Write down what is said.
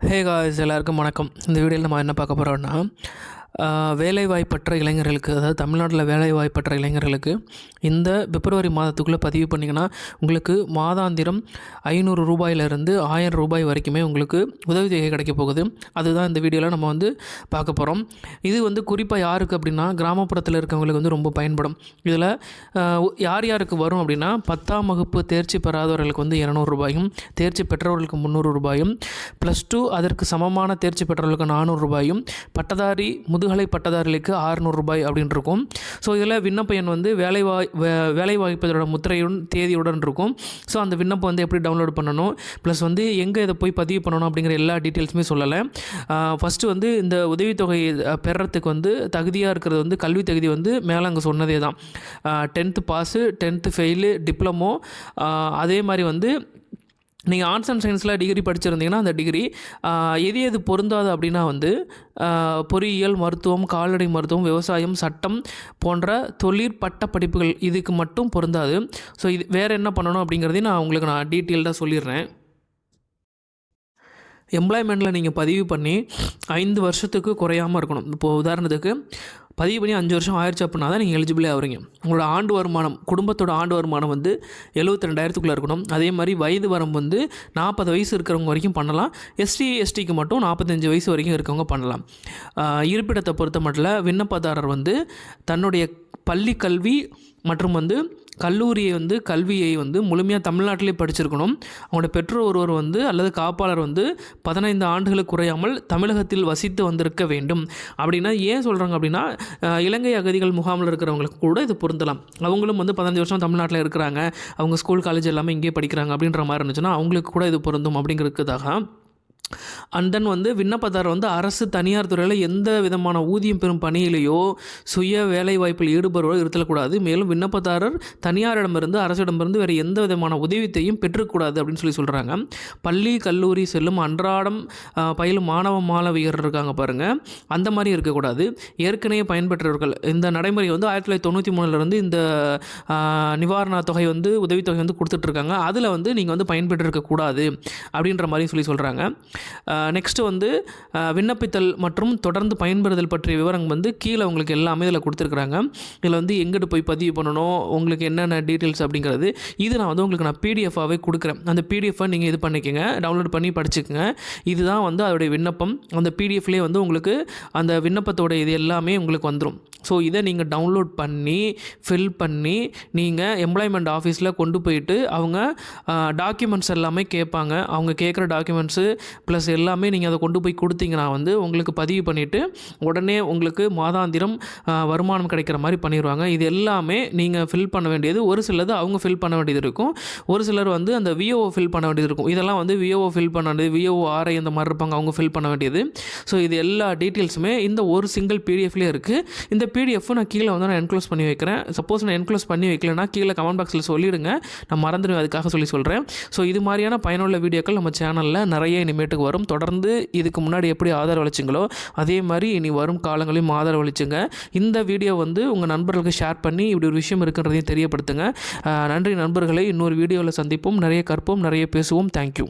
Hey guys எல்லாருக்கும் வணக்கம். இந்த வீடியோவில் நம்ம என்ன பார்க்க போகிறோம்னா வேலைவாய்ப்பற்ற இளைஞர்களுக்கு அதாவது தமிழ்நாட்டில் வேலைவாய்ப்பற்ற இளைஞர்களுக்கு இந்த பிப்ரவரி மாதத்துக்குள்ளே பதிவு பண்ணிங்கன்னா உங்களுக்கு மாதாந்திரம் ஐநூறு ரூபாயிலிருந்து ஆயிரம் ரூபாய் வரைக்குமே உங்களுக்கு உதவித்தொகை கிடைக்க போகுது. அதுதான் இந்த வீடியோவில் நம்ம வந்து பார்க்க போகிறோம் இது வந்து குறிப்பாக யாருக்கு அப்படின்னா கிராமப்புறத்தில் இருக்கவங்களுக்கு வந்து ரொம்ப பயன்படும். இதில் யார் யாருக்கு வரும் அப்படின்னா பத்தாம் வகுப்பு தேர்ச்சி பெறாதவர்களுக்கு வந்து இரநூறு ரூபாயும் தேர்ச்சி பெற்றவர்களுக்கு முந்நூறு ரூபாயும் ப்ளஸ் டூ அதற்கு சமமான தேர்ச்சி பெற்றவர்களுக்கு நானூறு ரூபாயும் பட்டதாரி முதுகலை பட்டதாரிகளுக்கு ஆறுநூறு ரூபாய் அப்படின்னு இருக்கும் ஸோ இதில் விண்ணப்ப எண் வந்து வேலைவாய் வே வேலைவாய்ப்பதோட முத்திரையுடன் தேதியுடன் இருக்கும். ஸோ அந்த விண்ணப்பம் வந்து எப்படி டவுன்லோட் பண்ணணும்? ப்ளஸ் வந்து எங்கே இதை போய் பதிவு பண்ணணும் அப்படிங்கிற எல்லா டீட்டெயில்ஸுமே சொல்லலை. ஃபஸ்ட்டு வந்து இந்த உதவித்தொகை பெறத்துக்கு வந்து தகுதியாக இருக்கிறது வந்து கல்வி தகுதி வந்து மேலே அங்கே சொன்னதே தான் tenth pass tenth fail diploma அதே மாதிரி வந்து நீங்கள் ஆர்ட்ஸ் அண்ட் சயின்ஸில் டிகிரி படிச்சிருந்தீங்கன்னா அந்த டிகிரி எது எது பொருந்தாது அப்படின்னா வந்து பொறியியல் மருத்துவம் கால்நடை மருத்துவம் விவசாயம் சட்டம் போன்ற தொழிற்பட்ட படிப்புகள் இதுக்கு மட்டும் பொருந்தாது. ஸோ இது வேறு என்ன பண்ணணும் அப்படிங்கிறதையும் நான் உங்களுக்கு நான் டீட்டெயில்டாக சொல்லிடுறேன். எம்ப்ளாய்மெண்ட்டில் நீங்கள் பதிவு பண்ணி ஐந்து வருஷத்துக்கு குறையாமல் இருக்கணும். இப்போது உதாரணத்துக்கு பதிவு பண்ணி அஞ்சு வருஷம் ஆயிடுச்சு அப்படின்னா தான் நீங்கள் எலிஜிபிளே ஆகிறீங்க உங்களோட ஆண்டு வருமானம் குடும்பத்தோட ஆண்டு வருமானம் வந்து எழுபத்தி ரெண்டாயிரத்துக்குள்ளே இருக்கணும். அதே மாதிரி வயது வரம்பு வந்து நாற்பது வயசு இருக்கிறவங்க வரைக்கும் பண்ணலாம். எஸ்டி எஸ்டிக்கு மட்டும் நாற்பத்தஞ்சு வயசு வரைக்கும் இருக்கவங்க பண்ணலாம். இருப்பிடத்தை பொறுத்த மட்டும் விண்ணப்பதாரர் வந்து தன்னுடைய பள்ளி கல்வி மற்றும் வந்து கல்லூரியை வந்து கல்வியை வந்து முழுமையாக தமிழ்நாட்டிலே படிச்சிருக்கணும். அவங்களோட பெற்றோர் ஒருவர் வந்து அல்லது காப்பாளர் வந்து பதினைந்து ஆண்டுகளுக்கு குறையாமல் தமிழகத்தில் வசித்து வந்திருக்க வேண்டும். அப்படின்னா ஏன் சொல்கிறாங்க அப்படின்னா இலங்கை அகதிகள் முகாமில் இருக்கிறவங்களுக்கு கூட இது பொருந்தலாம். அவங்களும் வந்து பதினஞ்சு வருஷம் தமிழ்நாட்டில் இருக்கிறாங்க. அவங்க ஸ்கூல் காலேஜ் எல்லாமே இங்கே படிக்கிறாங்க அப்படின்ற மாதிரி இருந்துச்சுன்னா அவங்களுக்கு கூட இது பொருந்தும் அப்படிங்கிறதுக்காக அண்ட் தென் வந்து விண்ணப்பதாரர் வந்து அரசு தனியார் துறையில் எந்த விதமான ஊதியம் பெறும் பணியிலேயோ சுய வேலை வாய்ப்பில் ஈடுபடுவோ இருத்தக்கூடாது மேலும் விண்ணப்பதாரர் தனியாரிடமிருந்து அரசிடமிருந்து வேறு எந்த விதமான உதவித்தையும் பெற்றுக்கூடாது அப்படின்னு சொல்லி சொல்கிறாங்க பள்ளி கல்லூரி செல்லும் அன்றாடம் பயிலும் மாணவ மாணவியர் இருக்காங்க பாருங்கள் அந்த மாதிரி இருக்கக்கூடாது. ஏற்கனவே பயன்பெற்றவர்கள் இந்த நடைமுறை வந்து ஆயிரத்தி தொள்ளாயிரத்தி தொண்ணூற்றி மூணுலேருந்து இந்த நிவாரண தொகை வந்து உதவித்தொகை வந்து கொடுத்துட்ருக்காங்க அதில் வந்து நீங்கள் வந்து பயன்பெற்றிருக்கக்கூடாது அப்படின்ற மாதிரி சொல்லி சொல்கிறாங்க நெக்ஸ்ட்டு வந்து விண்ணப்பித்தல் மற்றும் தொடர்ந்து பயன்பெறுதல் பற்றிய விவரங்கள் வந்து கீழே உங்களுக்கு எல்லாமே இதில் கொடுத்துருக்குறாங்க. இதில் வந்து எங்கிட்டு போய் பதிவு பண்ணணும் உங்களுக்கு என்னென்ன டீட்டெயில்ஸ் அப்படிங்கிறது இது நான் வந்து உங்களுக்கு நான் பிடிஎஃபாகவே கொடுக்குறேன். அந்த பிடிஎஃபை நீங்கள் இது பண்ணிக்கோங்க டவுன்லோட் பண்ணி படிச்சுக்கோங்க. இதுதான் வந்து அதோடைய விண்ணப்பம். அந்த பிடிஎஃப்லேயே வந்து உங்களுக்கு அந்த விண்ணப்பத்தோட இது எல்லாமே உங்களுக்கு வந்துடும் ஸோ இதை நீங்கள் டவுன்லோட் பண்ணி ஃபில் பண்ணி நீங்கள் எம்ப்ளாய்மெண்ட் ஆஃபீஸில் கொண்டு போயிட்டு அவங்க டாக்குமெண்ட்ஸ் எல்லாமே கேட்பாங்க. அவங்க கேட்குற டாக்குமெண்ட்ஸு ப்ளஸ் எல்லாமே நீங்கள் அதை கொண்டு போய் கொடுத்தீங்கன்னா வந்து உங்களுக்கு பதிவு பண்ணிவிட்டு உடனே உங்களுக்கு மாதாந்திரம் வருமானம் கிடைக்கிற மாதிரி பண்ணிடுவாங்க இது எல்லாமே நீங்கள் ஃபில் பண்ண வேண்டியது. ஒரு சிலது அவங்க ஃபில் பண்ண வேண்டியது இருக்கும். ஒரு சிலர் வந்து அந்த விஓ ஃபில் பண்ண வேண்டியது இருக்கும். இதெல்லாம் வந்து விஓ ஃபில் பண்ண வேண்டியது. விஓஓ ஆர்ஐ அந்த மாதிரி இருப்பாங்க. அவங்க ஃபில் பண்ண வேண்டியது. ஸோ இது எல்லா டீட்டெயில்ஸுமே இந்த ஒரு சிங்கிள் பிடிஎஃப்லேயே இருக்குது இந்த பிடிஎஃப் நான் கீழே வந்து நான் என்க்ளோஸ் பண்ணி வைக்கிறேன். சப்போஸ் நான் என்க்ளோஸ் பண்ணி வைக்கலன்னா கீழே கமெண்ட் பாக்ஸில் சொல்லிவிடுங்க நான் மறந்துடுவேன். அதுக்காக சொல்லி சொல்கிறேன் ஸோ இது மாதிரியான பயனுள்ள வீடியோக்கள் நம்ம சேனலில் நிறைய இனிமேட்டுக்கு வரும். தொடர்ந்து இதுக்கு முன்னாடி எப்படி ஆதரவு அளிச்சிங்களோ அதே மாதிரி இனி வரும் காலங்களையும் ஆதரவு அளிச்சுங்க இந்த வீடியோ வந்து உங்கள் நண்பர்களுக்கு ஷேர் பண்ணி இப்படி ஒரு விஷயம் இருக்குன்றதையும் தெரியப்படுத்துங்க. நன்றி நண்பர்களை. இன்னொரு வீடியோவில் சந்திப்போம். நிறைய கற்போம் நிறைய பேசுவோம். தேங்க்யூ